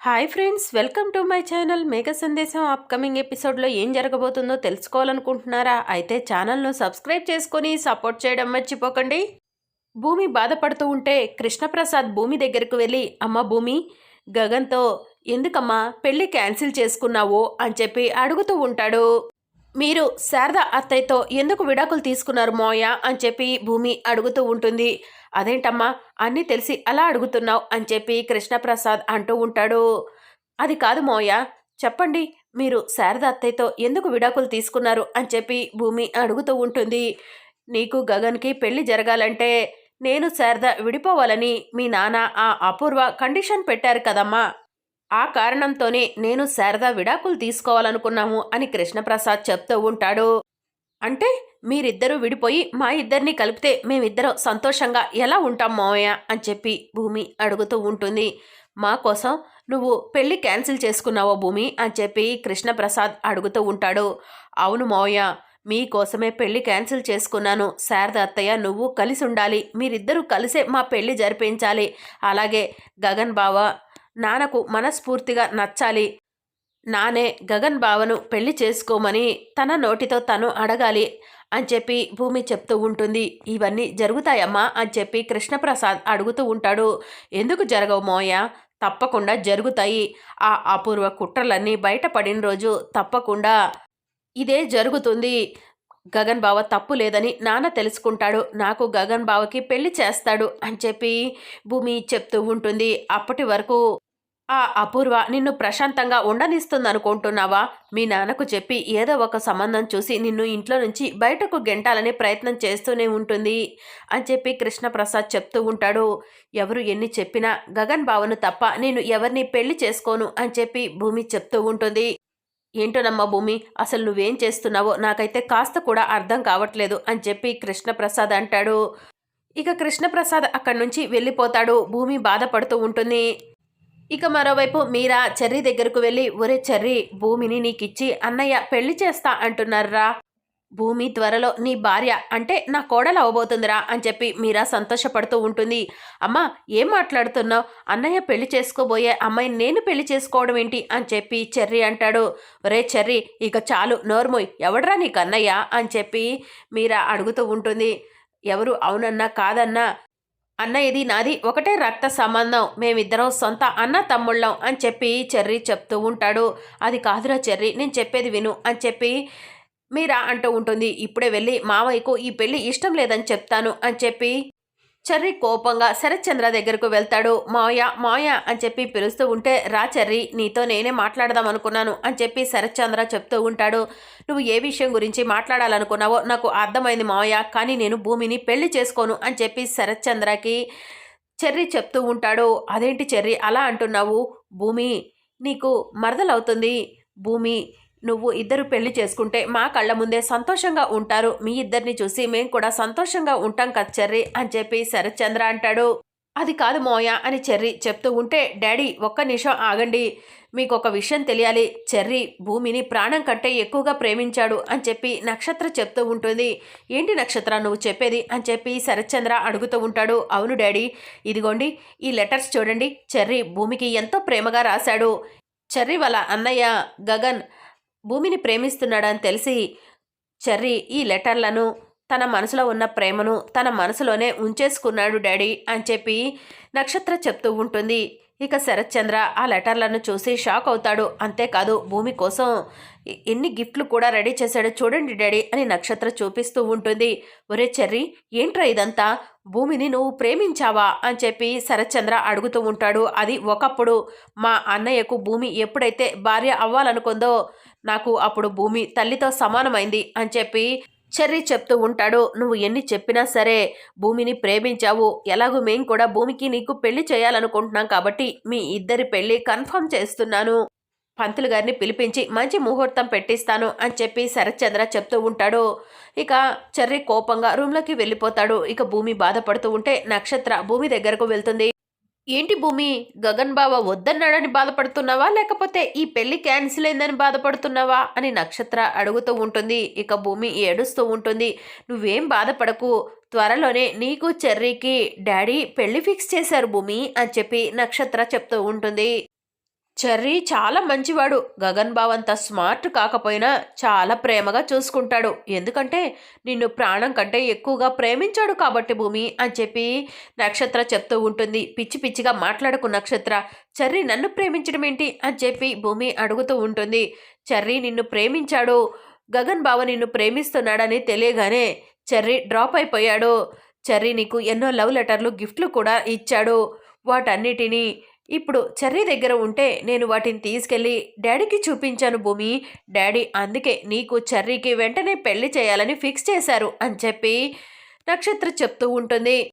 Hi friends welcome to my channel Megha Sandesam. Upcoming ఎపిసోడ్లో ఏం జరగబోతుందో తెలుసుకోవాలనుకుంటున్నారా? అయితే ఛానల్ను సబ్స్క్రైబ్ చేసుకొని సపోర్ట్ చేయడం మర్చిపోకండి. భూమి బాధపడుతూ ఉంటే కృష్ణప్రసాద్ భూమి దగ్గరకు వెళ్ళి అమ్మ భూమి గగన్తో ఎందుకమ్మా పెళ్ళి క్యాన్సిల్ చేసుకున్నావు? అని చెప్పి అడుగుతూ ఉంటాడు. మీరు శారద అత్తయ్యతో ఎందుకు విడాకులు తీసుకున్నారు మోయ అని చెప్పి భూమి అడుగుతూ ఉంటుంది. అదేంటమ్మా? అన్నీ తెలిసి అలా అడుగుతున్నావు అని చెప్పి కృష్ణప్రసాద్ అంటూ ఉంటాడు. అది కాదు మోయ. చెప్పండి మీరు శారద అత్తయ్యతో ఎందుకు విడాకులు తీసుకున్నారు అని చెప్పి భూమి అడుగుతూ ఉంటుంది. నీకు గగన్కి పెళ్ళి జరగాలంటే నేను శారద విడిపోవాలని మీ నాన్న ఆ అపూర్వ కండిషన్ పెట్టారు కదమ్మా. ఆ కారణంతోనే నేను శారద విడాకులు తీసుకోవాలనుకున్నాము అని కృష్ణప్రసాద్ చెప్తూ ఉంటాడు. అంటే మీరిద్దరూ విడిపోయి మా ఇద్దరిని కలిపితే మేమిద్దరం సంతోషంగా ఎలా ఉంటాం మావయ్య? అని చెప్పి భూమి అడుగుతూ ఉంటుంది. మా కోసం నువ్వు పెళ్ళి క్యాన్సిల్ చేసుకున్నావో భూమి? అని చెప్పి కృష్ణప్రసాద్ అడుగుతూ ఉంటాడు. అవును మావయ్య మీకోసమే పెళ్ళి క్యాన్సిల్ చేసుకున్నాను. శారద అత్తయ్య నువ్వు కలిసి ఉండాలి. మీరిద్దరూ కలిసే మా పెళ్ళి జరిపించాలి. అలాగే గగన్ బావ నాన్నకు మనస్ఫూర్తిగా నచ్చాలి. నానే గగన్ బావను పెళ్ళి చేసుకోమని తన నోటితో తను అడగాలి అని చెప్పి భూమి చెప్తూ ఉంటుంది. ఇవన్నీ జరుగుతాయమ్మా అని చెప్పి కృష్ణప్రసాద్ అడుగుతూ ఉంటాడు. ఎందుకు జరగవు మోయ? తప్పకుండా జరుగుతాయి. ఆ అపూర్వ కుట్రలన్నీ బయటపడిన రోజు తప్పకుండా ఇదే జరుగుతుంది. గగన్ బావ తప్పు లేదని నాన్న తెలుసుకుంటాడు. నాకు గగన్ బావకి పెళ్ళి చేస్తాడు అని చెప్పి భూమి చెప్తూ ఉంటుంది. అప్పటి వరకు ఆ అపూర్వ నిన్ను ప్రశాంతంగా ఉండనిస్తుందనుకుంటున్నావా? మీ నాన్నకు చెప్పి ఏదో ఒక సంబంధం చూసి నిన్ను ఇంట్లో నుంచి బయటకు గెంటాలనే ప్రయత్నం చేస్తూనే ఉంటుంది అని చెప్పి కృష్ణప్రసాద్ చెప్తూ ఉంటాడు. ఎవరు ఎన్ని చెప్పినా గగన్ బావను తప్ప నేను ఎవరిని పెళ్ళి చేసుకోను అని చెప్పి భూమి చెప్తూ ఉంటుంది. ఏంటోనమ్మా భూమి అసలు నువ్వేం చేస్తున్నావో నాకైతే కాస్త కూడా అర్థం కావట్లేదు అని చెప్పి కృష్ణప్రసాద్ అంటాడు. ఇక కృష్ణప్రసాద్ అక్కడి నుంచి వెళ్ళిపోతాడు. భూమి బాధపడుతూ ఉంటుంది. ఇక మరోవైపు మీరా చెర్రీ దగ్గరకు వెళ్ళి ఒరే చెర్రీ భూమిని నీకిచ్చి అన్నయ్య పెళ్ళి చేస్తా అంటున్నారా? భూమి త్వరలో నీ భార్య అంటే నా కోడలు అవబోతుందిరా అని చెప్పి మీరా సంతోషపడుతూ ఉంటుంది. అమ్మా ఏం మాట్లాడుతున్నావు? అన్నయ్య పెళ్ళి చేసుకోబోయే అమ్మాయిని నేను పెళ్ళి చేసుకోవడం ఏంటి? అని చెప్పి చెర్రీ అంటాడు. ఒరే చెర్రీ ఇక చాలు నోర్మోయ్ ఎవడరా నీకు అన్నయ్య అని చెప్పి మీరా అడుగుతూ ఉంటుంది. ఎవరు? అవునన్నా? కాదన్నా? అన్న ఇది నాది ఒకటే రక్త సంబంధం. మేమిద్దరం సొంత అన్న తమ్ముళ్ళం అని చెప్పి చెర్రీ చెప్తూ ఉంటాడు. అది కాదురా చెర్రీ నేను చెప్పేది విను అని చెప్పి మీరా అంటూ ఉంటుంది. ఇప్పుడే వెళ్ళి మావయ్యకు ఈ పెళ్ళి ఇష్టం లేదని చెప్తాను అని చెప్పి చర్రి కోపంగా శరత్చంద్ర దగ్గరకు వెళ్తాడు. మావయ్య మావయ్య అని చెప్పి పిలుస్తూ ఉంటే రా చర్రి నీతో నేనే మాట్లాడదాం అనుకున్నాను అని చెప్పి శరత్చంద్ర చెప్తూ ఉంటాడు. నువ్వు ఏ విషయం గురించి మాట్లాడాలనుకున్నావో నాకు అర్థమైంది మావయ్య కానీ నేను భూమిని పెళ్ళి చేసుకోను అని చెప్పి శరత్చంద్రకి చెర్రి చెప్తూ ఉంటాడు. అదేంటి చెర్రి అలా అంటున్నావు? భూమి నీకు మరదలవుతుంది. భూమి నువ్వు ఇద్దరు పెళ్ళి చేసుకుంటే మా కళ్ళ ముందే సంతోషంగా ఉంటారు. మీ ఇద్దరిని చూసి మేము కూడా సంతోషంగా ఉంటాం కదా చెర్రీ అని చెప్పి శరత్చంద్ర అంటాడు. అది కాదు మోయ అని చెర్రీ చెప్తూ ఉంటే డాడీ ఒక్క నిమిషం ఆగండి. మీకు ఒక విషయం తెలియాలి. చెర్రీ భూమిని ప్రాణం కంటే ఎక్కువగా ప్రేమించాడు అని చెప్పి నక్షత్ర చెప్తూ ఉంటుంది. ఏంటి నక్షత్ర నువ్వు చెప్పేది అని చెప్పి శరత్చంద్ర అడుగుతూ ఉంటాడు. అవును డాడీ ఇదిగోండి ఈ లెటర్స్ చూడండి. చెర్రీ భూమికి ఎంతో ప్రేమగా రాశాడు. చెర్రీ వాళ్ళ అన్నయ్య గగన్ భూమిని ప్రేమిస్తున్నాడని తెలిసి చెర్రీ ఈ లెటర్లను తన మనసులో ఉన్న ప్రేమను తన మనసులోనే ఉంచేసుకున్నాడు డాడీ అని చెప్పి నక్షత్ర చెప్తూ ఉంటుంది. ఇక శరత్చంద్ర ఆ లెటర్లను చూసి షాక్ అవుతాడు. అంతేకాదు భూమి కోసం ఎన్ని గిఫ్ట్లు కూడా రెడీ చేశాడో చూడండి డాడీ అని నక్షత్ర చూపిస్తూ ఉంటుంది. ఒరే చెర్రీ ఏంట్రా ఇదంతా? భూమిని నువ్వు ప్రేమించావా? అని చెప్పి శరత్చంద్ర అడుగుతూ ఉంటాడు. అది ఒకప్పుడు మా అన్నయ్యకు భూమి ఎప్పుడైతే భార్య అవ్వాలనుకుందో నాకు అప్పుడు భూమి తల్లితో సమానమైంది అని చెప్పి చెర్రీ చెప్తూ ఉంటాడు. నువ్వు ఎన్ని చెప్పినా సరే భూమిని ప్రేమించావు. ఎలాగో మేం కూడా భూమికి నీకు పెళ్ళి చేయాలనుకుంటున్నాం కాబట్టి మీ ఇద్దరి పెళ్ళి కన్ఫర్మ్ చేస్తున్నాను. పంతులు గారిని పిలిపించి మంచి ముహూర్తం పెట్టిస్తాను అని చెప్పి శరత్చంద్ర చెప్తూ ఉంటాడు. ఇక చెర్రీ కోపంగా రూమ్లోకి వెళ్ళిపోతాడు. ఇక భూమి బాధపడుతూ ఉంటే నక్షత్ర భూమి దగ్గరకు వెళ్తుంది. ఏంటి భూమి? గగన్ బావ వద్దన్నాడని బాధపడుతున్నావా? లేకపోతే ఈ పెళ్ళి క్యాన్సిల్ అయిందని బాధపడుతున్నావా? అని నక్షత్ర అడుగుతూ ఉంటుంది. ఇక భూమి ఏడుస్తూ ఉంటుంది. నువ్వేం బాధపడకు. త్వరలోనే నీకు చెర్రీకి డాడీ పెళ్ళి ఫిక్స్ చేశారు భూమి అని చెప్పి నక్షత్ర చెప్తూ ఉంటుంది. చెర్రీ చాలా మంచివాడు. గగన్ బావ్ అంత స్మార్ట్ కాకపోయినా చాలా ప్రేమగా చూసుకుంటాడు. ఎందుకంటే నిన్ను ప్రాణం కంటే ఎక్కువగా ప్రేమించాడు కాబట్టి భూమి అని చెప్పి నక్షత్ర చెప్తూ ఉంటుంది. పిచ్చి పిచ్చిగా మాట్లాడుకు నక్షత్ర. చెర్రీ నన్ను ప్రేమించడం ఏంటి అని చెప్పి భూమి అడుగుతూ ఉంటుంది. చెర్రీ నిన్ను ప్రేమించాడు. గగన్ బావ నిన్ను ప్రేమిస్తున్నాడని తెలియగానే చెర్రీ డ్రాప్ అయిపోయాడు. చెర్రీ నీకు ఎన్నో లవ్ లెటర్లు గిఫ్ట్లు కూడా ఇచ్చాడు. వాటన్నిటినీ ఇప్పుడు చెర్రీ దగ్గర ఉంటే నేను వాటిని తీసుకెళ్ళి డాడీకి చూపించాను భూమి. డాడీ అందుకే నీకు చెర్రీకి వెంటనే పెళ్ళి చేయాలని ఫిక్స్ చేశారు అని చెప్పి నక్షత్ర చెప్తూ ఉంటుంది.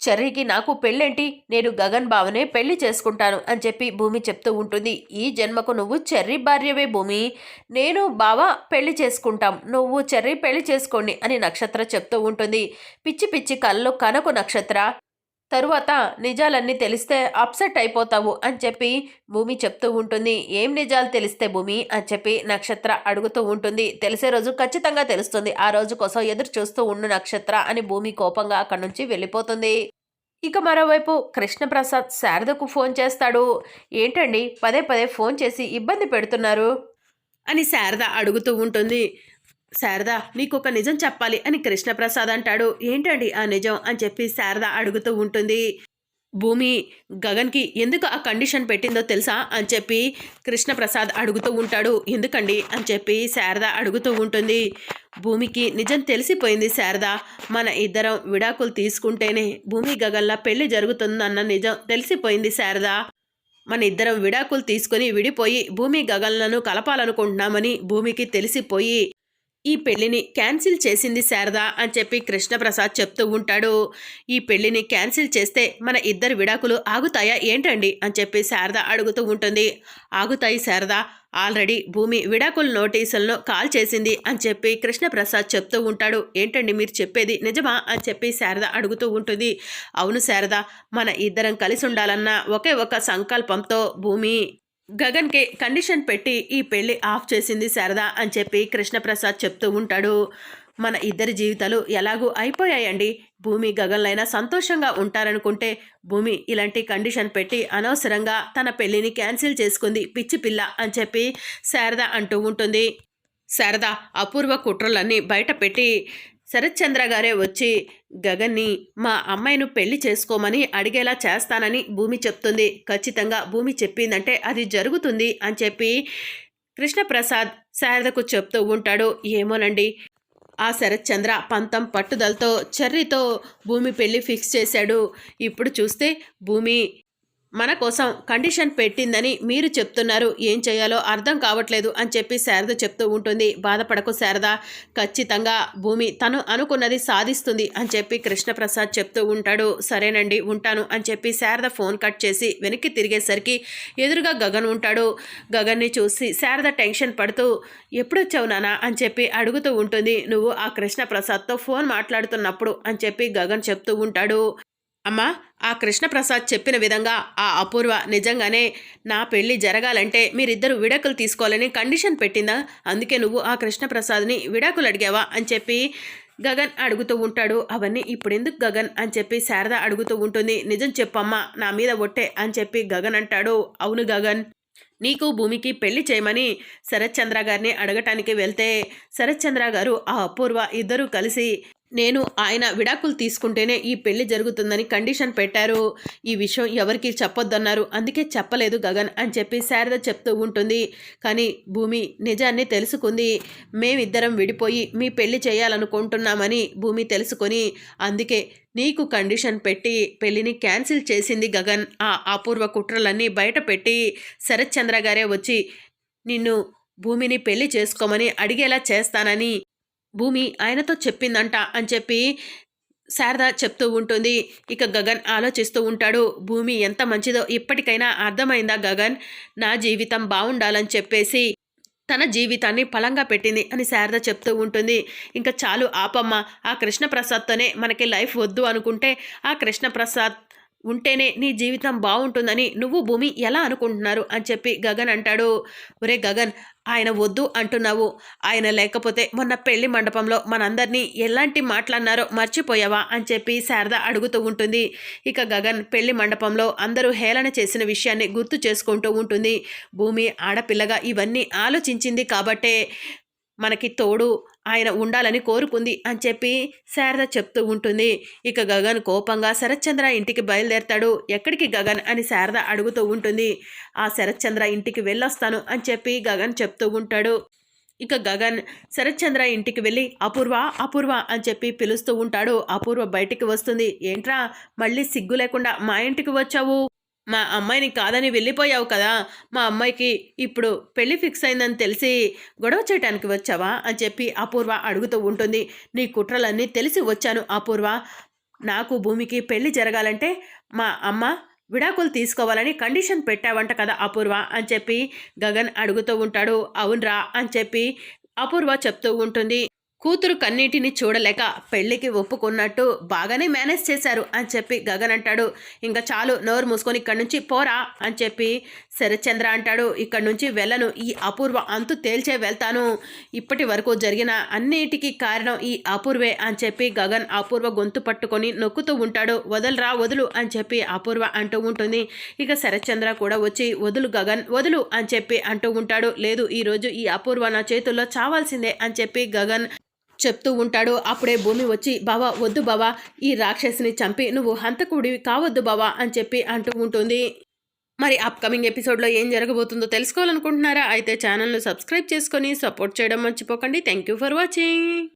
చెర్రీకి నాకు పెళ్ళేంటి? నేను గగన్ బావనే పెళ్ళి చేసుకుంటాను అని చెప్పి భూమి చెప్తూ ఉంటుంది. ఈ జన్మకు నువ్వు చెర్రీ భార్యవే భూమి. నేను బావ పెళ్ళి చేసుకుంటాం. నువ్వు చెర్రీ పెళ్ళి చేసుకోండి అని నక్షత్ర చెప్తూ ఉంటుంది. పిచ్చి పిచ్చి కళ్ళు కనకు నక్షత్ర. తరువాత నిజాలన్నీ తెలిస్తే అప్సెట్ అయిపోతావు అని చెప్పి భూమి చెప్తూ ఉంటుంది. ఏం నిజాలు తెలిస్తే భూమి అని చెప్పి నక్షత్ర అడుగుతూ ఉంటుంది. తెలిసే రోజు ఖచ్చితంగా తెలుస్తుంది. ఆ రోజు కోసం ఎదురు చూస్తూ ఉండు నక్షత్ర అని భూమి కోపంగా అక్కడి నుంచి వెళ్ళిపోతుంది. ఇక మరోవైపు కృష్ణప్రసాద్ శారదకు ఫోన్ చేస్తాడు. ఏంటండి? పదే పదే ఫోన్ చేసి ఇబ్బంది పెడుతున్నారు? అని శారద అడుగుతూ ఉంటుంది. శారద నీకొక నిజం చెప్పాలి అని కృష్ణప్రసాద్ అంటాడు. ఏంటండి ఆ నిజం? అని చెప్పి శారద అడుగుతూ ఉంటుంది. భూమి గగన్కి ఎందుకు ఆ కండిషన్ పెట్టిందో తెలుసా? అని చెప్పి కృష్ణప్రసాద్ అడుగుతూ ఉంటాడు. ఎందుకండి? అని చెప్పి శారద అడుగుతూ ఉంటుంది. భూమికి నిజం తెలిసిపోయింది శారద. మన ఇద్దరం విడాకులు తీసుకుంటేనే భూమి గగన్లా పెళ్ళి జరుగుతుందన్న నిజం తెలిసిపోయింది శారద. మన ఇద్దరం విడాకులు తీసుకొని విడిపోయి భూమి గగన్లను కలపాలనుకుంటున్నామని భూమికి తెలిసిపోయి ఈ పెళ్ళిని క్యాన్సిల్ చేసింది శారద అని చెప్పి కృష్ణప్రసాద్ చెప్తూ ఉంటాడు. ఈ పెళ్ళిని క్యాన్సిల్ చేస్తే మన ఇద్దరు విడాకులు ఆగుతాయా ఏంటండి? అని చెప్పి శారద అడుగుతూ ఉంటుంది. ఆగుతాయి శారద. ఆల్రెడీ భూమి విడాకుల నోటీసులను కాల్ చేసింది అని చెప్పి కృష్ణప్రసాద్ చెప్తూ ఉంటాడు. ఏంటండి మీరు చెప్పేది నిజమా? అని చెప్పి శారద అడుగుతూ ఉంటుంది. అవును శారద మన ఇద్దరం కలిసి ఉండాలన్న ఒకే ఒక సంకల్పంతో భూమి గగన్కి కండిషన్ పెట్టి ఈ పెళ్ళి ఆఫ్ చేసింది శారద అని చెప్పి కృష్ణప్రసాద్ చెప్తూ ఉంటాడు. మన ఇద్దరి జీవితాలు ఎలాగూ అయిపోయాయండి. భూమి గగన్లైనా సంతోషంగా ఉంటారనుకుంటే భూమి ఇలాంటి కండిషన్ పెట్టి అనవసరంగా తన పెళ్ళిని క్యాన్సిల్ చేసుకుంది పిచ్చి పిల్ల అని చెప్పి శారద అంటూ ఉంటుంది. శారద అపూర్వ కుట్రలన్నీ బయట పెట్టి శరత్చంద్ర గారే వచ్చి గగన్ని మా అమ్మాయిను పెళ్ళి చేసుకోమని అడిగేలా చేస్తానని భూమి చెప్తుంది. ఖచ్చితంగా భూమి చెప్పిందంటే అది జరుగుతుంది అని చెప్పి కృష్ణప్రసాద్ శారదకు చెప్తూ ఉంటాడు. ఏమోనండి. ఆ శరత్చంద్ర పంతం పట్టుదలతో చర్రితో భూమి పెళ్ళి ఫిక్స్ చేశాడు. ఇప్పుడు చూస్తే భూమి మన కోసం కండిషన్ పెట్టిందని మీరు చెప్తున్నారు. ఏం చేయాలో అర్థం కావట్లేదు అని చెప్పి శారద చెప్తూ ఉంటుంది. బాధపడకు శారద. ఖచ్చితంగా భూమి తను అనుకున్నది సాధిస్తుంది అని చెప్పి కృష్ణప్రసాద్ చెప్తూ ఉంటాడు. సరేనండి ఉంటాను అని చెప్పి శారద ఫోన్ కట్ చేసి వెనక్కి తిరిగేసరికి ఎదురుగా గగన్ ఉంటాడు. గగన్ని చూసి శారద టెన్షన్ పడుతూ ఎప్పుడు వచ్చావు నానా అని చెప్పి అడుగుతూ ఉంటుంది. నువ్వు ఆ కృష్ణప్రసాద్తో ఫోన్ మాట్లాడుతున్నప్పుడు అని చెప్పి గగన్ చెప్తూ ఉంటాడు. అమ్మా ఆ కృష్ణప్రసాద్ చెప్పిన విధంగా ఆ అపూర్వ నిజంగానే నా పెళ్ళి జరగాలంటే మీరిద్దరు విడాకులు తీసుకోవాలని కండిషన్ పెట్టిందా? అందుకే నువ్వు ఆ కృష్ణప్రసాద్ని విడాకులు అడిగావా? అని చెప్పి గగన్ అడుగుతూ ఉంటాడు. అవన్నీ ఇప్పుడెందుకు గగన్? అని చెప్పి శారద అడుగుతూ ఉంటుంది. నిజం చెప్పమ్మా నా మీద ఒట్టే అని చెప్పి గగన్ అంటాడు. అవును గగన్ నీకు భూమికి పెళ్ళి చేయమని శరత్చంద్ర గారిని అడగటానికి వెళ్తే శరత్చంద్ర గారు ఆ అపూర్వ ఇద్దరూ కలిసి నేను ఆయన విడాకులు తీసుకుంటేనే ఈ పెళ్ళి జరుగుతుందని కండిషన్ పెట్టారు. ఈ విషయం ఎవరికి చెప్పొద్దన్నారు. అందుకే చెప్పలేదు గగన్ అని చెప్పి శారద చెప్తూ ఉంటుంది. కానీ భూమి నిజాన్ని తెలుసుకుంది. మేమిద్దరం విడిపోయి మీ పెళ్ళి చేయాలనుకుంటున్నామని భూమి తెలుసుకొని అందుకే నీకు కండిషన్ పెట్టి పెళ్ళిని క్యాన్సిల్ చేసింది గగన్. ఆ అపూర్వ కుట్రలన్నీ బయట పెట్టి శరత్చంద్ర గారే వచ్చి నిన్ను భూమిని పెళ్ళి చేసుకోమని అడిగేలా చేస్తానని భూమి ఆయనతో చెప్పిందంట అని చెప్పి శారద చెప్తూ ఉంటుంది. ఇక గగన్ ఆలోచిస్తూ ఉంటాడు భూమి ఎంత మంచిదో ఇప్పటికైనా అర్థమైందా గగన్? నా జీవితం బాగుండాలని చెప్పేసి తన జీవితాన్ని ఫలంగా పెట్టింది అని శారద చెప్తూ ఉంటుంది. ఇంకా చాలు ఆపమ్మ ఆ కృష్ణప్రసాద్తోనే మనకి లైఫ్ వద్దు అనుకుంటే ఆ కృష్ణప్రసాద్ ఉంటేనే నీ జీవితం బాగుంటుందని నువ్వు భూమి ఎలా అనుకుంటున్నారు? అని చెప్పి గగన్ అంటాడు. ఒరే గగన్ ఆయన వద్దు అంటున్నావు. ఆయన లేకపోతే మొన్న పెళ్ళి మండపంలో మనందరినీ ఎలాంటి మాట్లాడినారో మర్చిపోయావా అని చెప్పి శారద అడుగుతూ ఉంటుంది. ఇక గగన్ పెళ్ళి మండపంలో అందరూ హేళన చేసిన విషయాన్ని గుర్తు చేసుకుంటూ ఉంటుంది. భూమి ఆడపిల్లగా ఇవన్నీ ఆలోచించింది కాబట్టే మనకి తోడు ఆయన ఉండాలని కోరుకుంది అని చెప్పి శారద చెప్తూ ఉంటుంది. ఇక గగన్ కోపంగా శరత్చంద్ర ఇంటికి బయలుదేరతాడు. ఎక్కడికి గగన్ అని శారద అడుగుతూ ఉంటుంది. ఆ శరత్చంద్ర ఇంటికి వెళ్ళొస్తాను అని చెప్పి గగన్ చెప్తూ ఉంటాడు. ఇక గగన్ శరత్చంద్ర ఇంటికి వెళ్ళి అపూర్వ అపూర్వ అని చెప్పి పిలుస్తూ ఉంటాడు. అపూర్వ బయటికి వస్తుంది. ఏంట్రా మళ్ళీ సిగ్గు లేకుండా మా ఇంటికి వచ్చావు? మా అమ్మాయిని కాదని వెళ్ళిపోయావు కదా మా అమ్మాయికి ఇప్పుడు పెళ్ళి ఫిక్స్ అయిందని తెలిసి గొడవ చేయడానికి వచ్చావా? అని చెప్పి అపూర్వ అడుగుతూ ఉంటుంది. నీ కుట్రలన్నీ తెలిసి వచ్చాను అపూర్వ. నాకు భూమికి పెళ్ళి జరగాలంటే మా అమ్మ విడాకులు తీసుకోవాలని కండిషన్ పెట్టావంట కదా అపూర్వ అని చెప్పి గగన్ అడుగుతూ ఉంటాడు. అవునరా అని చెప్పి అపూర్వ చెప్తూ ఉంటుంది. కూతురు కన్నీటిని చూడలేక పెళ్ళికి ఒప్పుకున్నట్టు బాగానే మేనేజ్ చేశారు అని చెప్పి గగన్ అంటాడు. ఇంకా చాలు నోరు మూసుకొని ఇక్కడి నుంచి పోరా అని చెప్పి శరత్చంద్ర అంటాడు. ఇక్కడి నుంచి వెళ్ళను ఈ అపూర్వ అంతు తేల్చే వెళ్తాను. ఇప్పటి వరకు జరిగిన అన్నిటికీ కారణం ఈ అపూర్వే అని చెప్పి గగన్ అపూర్వ గొంతు పట్టుకొని నొక్కుతూ ఉంటాడు. వదలరా వదులు అని చెప్పి అపూర్వ అంటూ ఉంటుంది. ఇక శరత్చంద్ర కూడా వచ్చి వదులు గగన్ వదులు అని చెప్పి అంటూ ఉంటాడు. లేదు ఈరోజు ఈ అపూర్వ నా చేతుల్లో చావాల్సిందే అని చెప్పి గగన్ చెప్తూ ఉంటాడు. అప్పుడే భూమి వచ్చి బావా వద్దు బావా ఈ రాక్షసిని చంపి నువ్వు హంతకుడివి కావద్దు బావా అని చెప్పి అంటూ ఉంటుంది. మరి అప్కమింగ్ ఎపిసోడ్లో ఏం జరగబోతుందో తెలుసుకోవాలనుకుంటున్నారా? అయితే ఛానల్ను సబ్స్క్రైబ్ చేసుకొని సపోర్ట్ చేయడం మర్చిపోకండి. Thank you for watching